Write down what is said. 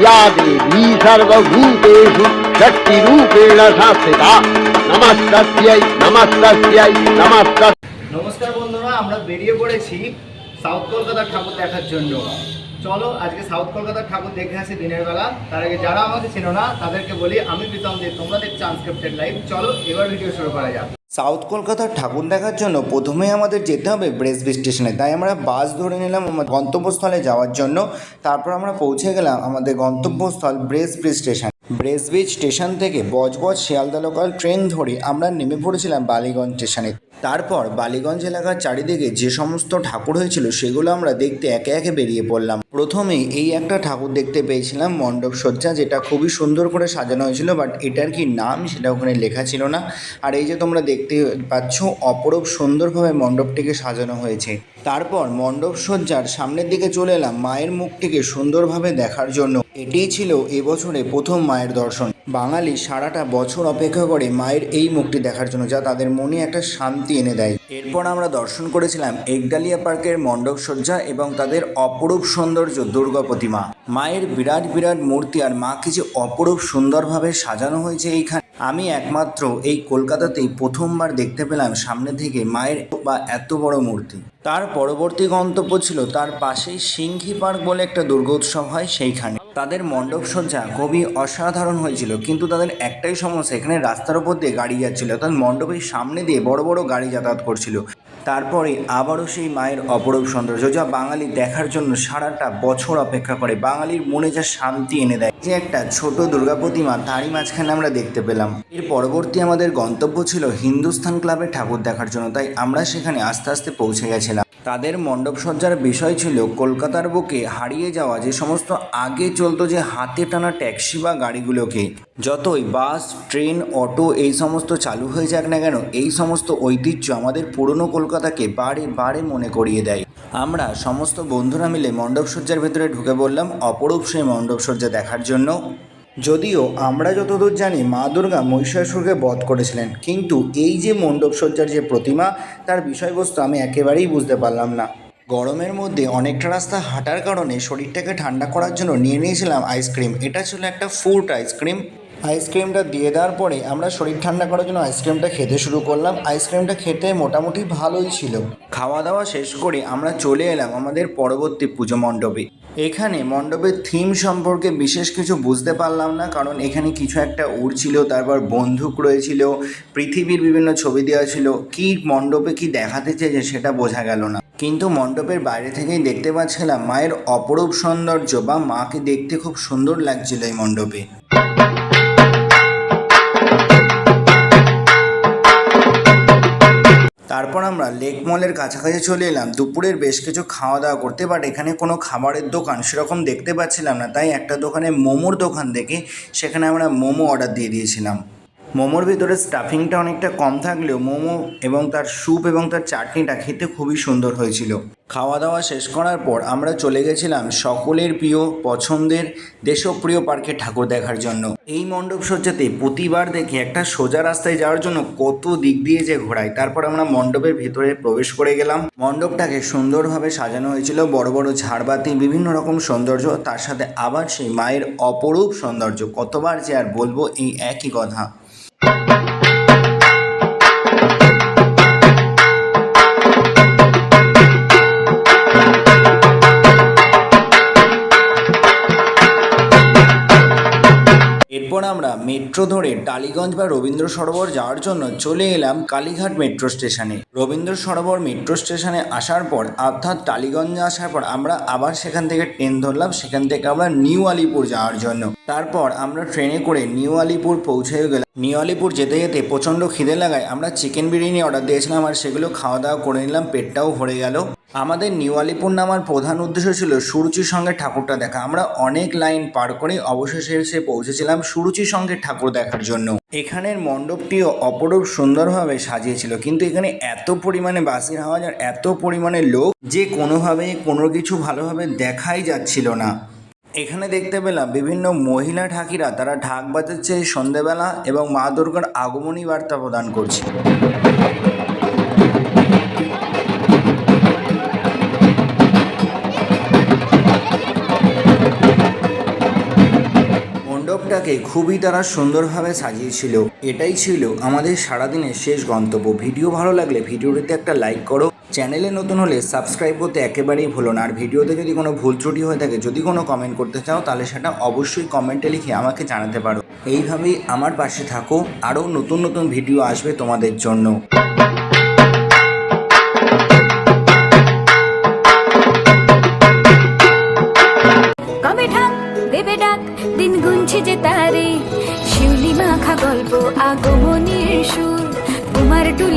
या देवी सर्वभूतेषु शक्तिरूपेण संस्थिता नमस्तस्यै नमस्तस्यै नमस्तस्यै নমস্কার বন্ধুরা আমরা বেরিয়ে পড়েছি সাউথ কলকাতার ঠাকুর দেখার জন্য চলো আজকে সাউথ কলকাতার ঠাকুর দেখে আসি দিনের বেলা তার আগে যারা আমাকে চেনো না তাদেরকে বলি আমি প্রীতম দে তোমরা দেখছো আনস্ক্রিপ্টেড লাইভ চলো এবার ভিডিও শুরু করা যাক সাউথ কলকাতার ঠাকুর দেখার জন্য প্রথমে আমাদের যেতে হবে ব্রেসবি স্টেশনে। তাই আমরা বাস ধরে নিলাম আমার গন্তব্যস্থলে যাওয়ার জন্য। তারপর আমরা পৌঁছে গেলাম আমাদের গন্তব্যস্থল ব্রেসবি স্টেশন। ব্রেসবিচ স্টেশন থেকে বজবজ শিয়ালদা লোকাল ট্রেন ধরে আমরা নেমে পড়েছিলাম বালিগঞ্জ স্টেশনে। তারপর বালিগঞ্জ এলাকার চারিদিকে যে সমস্ত ঠাকুর হয়েছিল সেগুলো আমরা দেখতে একে একে বেরিয়ে পড়লাম। প্রথমে এই একটা ঠাকুর দেখতে পেয়েছিলাম মণ্ডপ সজ্জা, যেটা খুবই সুন্দর করে সাজানো হয়েছিল, বাট এটার কি নাম সেটা ওখানে লেখা ছিল না। আর এই যে তোমরা দেখতে পাচ্ছ, অপরূপ সুন্দরভাবে মণ্ডপটিকে সাজানো হয়েছে। তারপর মণ্ডপ সজ্জার সামনের দিকে চলে এলাম মায়ের মুখটিকে সুন্দরভাবে দেখার জন্য। এটিই ছিল এবছরে প্রথম মায়ের দর্শন। বাঙালি সারাটা বছর অপেক্ষা করে মায়ের এই মুখটি দেখার জন্য যা তাদের মনে একটা শান্তি এনে দেয়। এরপর আমরা দর্শন করেছিলাম একডালিয়া পার্কের মণ্ডপ সজ্জা এবং তাদের অপরূপ সৌন্দর্য দুর্গা প্রতিমা। মায়ের বিরাট বিরাট মূর্তি আর মাকে যে অপরূপ সুন্দরভাবে সাজানো হয়েছে এইখানে আমি একমাত্র এই কলকাতাতেই প্রথমবার দেখতে পেলাম সামনে থেকে মায়ের বা এত বড় মূর্তি। তার পরবর্তী গন্তব্য ছিল তার পাশেই সিংহি পার্ক বলে একটা দুর্গোৎসব হয় সেইখানে। তাদের মণ্ডপ সজ্জা খুবই অসাধারণ হয়েছিল, কিন্তু তাদের একটাই সমস্যা, এখানে রাস্তার উপর দিয়ে গাড়ি যাচ্ছিল। অর্থাৎ মণ্ডপের সামনে দিয়ে বড় বড় গাড়ি যাতায়াত করছিল। তারপরে আবারও সেই মায়ের অপরূপ সৌন্দর্য, যা বাঙালি দেখার জন্য সারাটা বছর অপেক্ষা করে। বাঙালির মনে যা শান্তি এনে দেয়। যে একটা ছোট দুর্গা প্রতিমা, তারই মাঝখানে আমরা দেখতে পেলাম। এর পরবর্তী আমাদের গন্তব্য ছিল হিন্দুস্থান ক্লাবের ঠাকুর দেখার জন্য, তাই আমরা সেখানে আস্তে আস্তে পৌঁছে গেছিলাম। তাদের মণ্ডপ সজ্জার বিষয় ছিল কলকাতার বুকে হারিয়ে যাওয়া যে সমস্ত আগে চলতো যে হাতে টানা ট্যাক্সি বা গাড়িগুলোকে। যতই বাস, ট্রেন, অটো, এই সমস্ত চালু হয়ে যাক না কেন, এই সমস্ত ঐতিহ্য আমাদের পুরনো কলকাতাকে বারে বারে মনে করিয়ে দেয়। আমরা সমস্ত বন্ধুরা মিলে মণ্ডপসজ্জার ভেতরে ঢুকে পড়লাম অপরূপ সেই মণ্ডপসজ্জা দেখার জন্য। যদিও আমরা যতদূর জানি মা দুর্গা মহিষাসুরকে বধ করেছিলেন, কিন্তু এই যে মণ্ডপসজ্জার যে প্রতিমা, তার বিষয়বস্তু আমি একেবারেই বুঝতে পারলাম না। গরমের মধ্যে অনেকটা রাস্তা হাঁটার কারণে শরীরটাকে ঠান্ডা করার জন্য নিয়ে নিয়েছিলাম আইসক্রিম এটা ছিল একটা ফ্রুট আইসক্রিম আইসক্রিমটা দিয়ে দেওয়ার পরে আমরা শরীর ঠান্ডা করার জন্য আইসক্রিমটা খেতে শুরু করলাম। আইসক্রিমটা খেতে মোটামুটি ভালোই ছিল। খাওয়া দাওয়া শেষ করে আমরা চলে এলাম আমাদের পরবর্তী পুজো মণ্ডপে। এখানে মণ্ডপের থিম সম্পর্কে বিশেষ কিছু বুঝতে পারলাম না, কারণ এখানে কিছু একটা উড়ছিল তারপর বন্দুক রয়েছিল, পৃথিবীর বিভিন্ন ছবি দেওয়া ছিল। কি মণ্ডপে কি দেখাতে চেয়েছে সেটা বোঝা গেল না। কিন্তু মণ্ডপের বাইরে থেকেই দেখতে পাচ্ছিলাম মায়ের অপরূপ সৌন্দর্য বা মাকে দেখতে খুব সুন্দর লাগছিল এই মণ্ডপে। তারপর আমরা লেক মলের কাছাকাছি চলে এলাম। দুপুরের বেশ কিছু খাওয়া দাওয়া করতে বাট এখানে কোনো খাবারের দোকান সেরকম দেখতে পাচ্ছিলাম না। তাই একটা দোকানে মোমোর দোকান দেখে সেখানে আমরা মোমো অর্ডার দিয়ে দিয়েছিলাম। মোমোর ভিতরে স্টাফিংটা অনেকটা কম থাকলেও মোমো এবং তার স্যুপ এবং তার চাটনিটা খেতে খুবই সুন্দর হয়েছিল। খাওয়া দাওয়া শেষ করার পর আমরা চলে গেছিলাম সকলের প্রিয়, পছন্দের, দেশপ্রিয় পার্কে ঠাকুর দেখার জন্য। এই মণ্ডপ সজ্জাতে প্রতিবার দেখি একটা সোজা রাস্তায় যাওয়ার জন্য কত দিক দিয়ে যে ঘোরায়। তারপর আমরা মণ্ডপের ভেতরে প্রবেশ করে গেলাম। মণ্ডপটাকে সুন্দরভাবে সাজানো হয়েছিল, বড় বড় ঝাড়বাতি, বিভিন্ন রকম সৌন্দর্য। তার সাথে আবার সেই মায়ের অপরূপ সৌন্দর্য। কতবার যে আর বলব এই একই কথা। আমরা মেট্রো ধরে টালিগঞ্জ বা রবীন্দ্র সরোবর যাওয়ার জন্য চলে এলাম কালীঘাট মেট্রো স্টেশনে। রবীন্দ্র সরোবর মেট্রো স্টেশনে আসার পর, অর্থাৎ টালিগঞ্জে আসার পর আমরা আবার সেখান থেকে ট্রেন ধরলাম, সেখান থেকে আমরা নিউ আলিপুর যাওয়ার জন্য। তারপর আমরা ট্রেনে করে নিউ আলিপুর পৌঁছে গেলাম। নিউ আলিপুর যেতে যেতে প্রচণ্ড খিদে লাগায়। আমরা চিকেন বিরিয়ানি অর্ডার দিয়েছিলাম আর সেগুলো খাওয়া দাওয়া করে নিলাম, পেটটাও ভরে গেল। আমাদের নিউ আলিপুর নামার প্রধান উদ্দেশ্য ছিল সুরুচির সঙ্গে ঠাকুরটা দেখা। আমরা অনেক লাইন পার করে অবশেষে এসে পৌঁছেছিলাম সুরুচির সঙ্গে ঠাকুর দেখার জন্য। এখানের মণ্ডপটিও অপরূপ সুন্দরভাবে সাজিয়েছিল। কিন্তু এখানে এত পরিমাণে বাসির আওয়াজ আর এত পরিমাণে লোক যে কোনোভাবে কোনো কিছু ভালোভাবে দেখাই যাচ্ছিল না। এখানে দেখতে পেলাম বিভিন্ন মহিলা ঠাকিরা তারা ঢাক বাজাচ্ছে সন্ধেবেলা এবং মা দুর্গার আগমনী বার্তা প্রদান করছে। মণ্ডপটাকে খুবই তারা সুন্দরভাবে সাজিয়েছিল। এটাই ছিল আমাদের সারাদিনের শেষ গন্তব্য। ভিডিও ভালো লাগলে ভিডিওটিতে একটা লাইক করো চ্যানেলে নতুন হলে সাবস্ক্রাইব করতে একেবারেই ভুলো না। আর ভিডিওতে যদি কোনো ভুল ত্রুটি হয়ে থাকে, যদি কোনো কমেন্ট করতে চাও, তাহলে সেটা অবশ্যই কমেন্টে লিখে আমাকে জানাতে পারো। এইভাবেই আমার পাশে থাকো। আরও নতুন নতুন ভিডিও আসবে তোমাদের জন্য। দিন গুনছে যে তারে। শিউলি মাখা গল্প, আগমনীর সুর, তোমার টুলি